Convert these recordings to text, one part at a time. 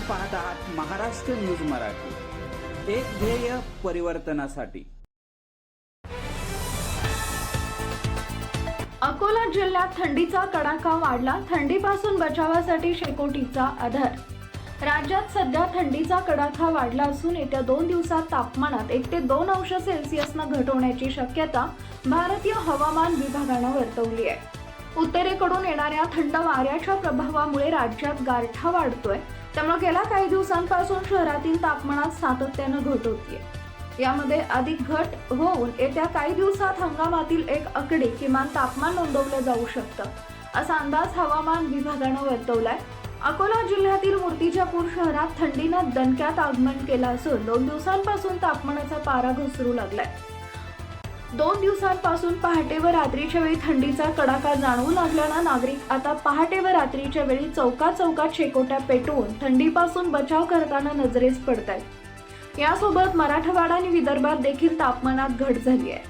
पाहत आहात महाराष्ट्र न्यूज मराठी. एक ध्येय परिवर्तनासाठी. अकोला जिल्ह्यात थंडीचा कडाका वाढला थंडीपासून बचावासाठी शेकोटीचा आधार राज्यात सध्या थंडीचा कडाका वाढला असून येत्या दोन दिवसात तापमानात एक ते दोन अंश सेल्सिअसनं घट होण्याची शक्यता भारतीय हवामान विभागानं वर्तवली आहे. उत्तरेकडून येणाऱ्या थंड वाऱ्याच्या प्रभावामुळे राज्यात गारठा वाढतोय. त्यामुळे गेल्या काही दिवसांपासून शहरातील तापमानात सातत्यानं घट होतीये. यामध्ये अधिक घट होऊन येत्या काही दिवसात हंगामातील एक आकडे किमान तापमान नोंदवलं जाऊ शकतं असा अंदाज हवामान विभागानं वर्तवलाय. अकोला जिल्ह्यातील मूर्तिजापूर शहरात थंडीनं दणक्यात आगमन केलं असून दोन दिवसांपासून तापमानाचा पारा घसरू लागलाय. दोन दिवसांपासून पहाटे व रात्रीच्या वेळी थंडीचा कडाका जाणवू लागल्यानं नागरिक आता पहाटे व रात्रीच्या वेळी चौकात चौकात शेकोट्या पेटवून थंडीपासून बचाव करताना नजरेस पडत आहेत यासोबत मराठवाडा आणि विदर्भात देखील तापमानात घट झाली आहे.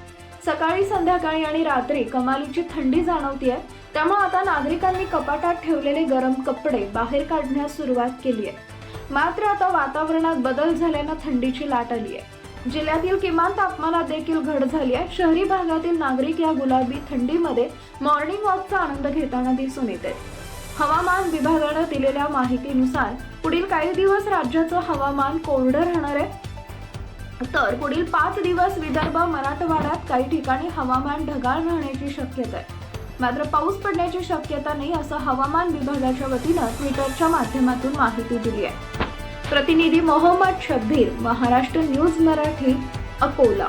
सकाळी संध्याकाळी आणि रात्री कमालीची थंडी जाणवतीये त्यामुळे आता नागरिकांनी कपाटात ठेवलेले गरम कपडे बाहेर काढण्यास सुरुवात केली आहे मात्र आता वातावरणात बदल झाल्यानं थंडीची लाट आली आहे जिल्ह्यातील किमान तापमानात देखील घट झाली आहे. शहरी भागातील नागरिक या गुलाबी थंडीमध्ये मॉर्निंग वॉकचा आनंद घेताना दिसून येत हवामान विभागानं दिलेल्या माहितीनुसार पुढील काही दिवस राज्याचं हवामान कोरडं राहणार आहे. तर पुढील पाच दिवस विदर्भ मराठवाड्यात काही ठिकाणी हवामान ढगाळ राहण्याची शक्यता आहे. मात्र पाऊस पडण्याची शक्यता नाही असं हवामान विभागाच्या वतीनं ट्विटरच्या माध्यमातून माहिती दिली आहे. प्रतिनिधी मोहम्मद शब्बीर महाराष्ट्र न्यूज मराठी अकोला.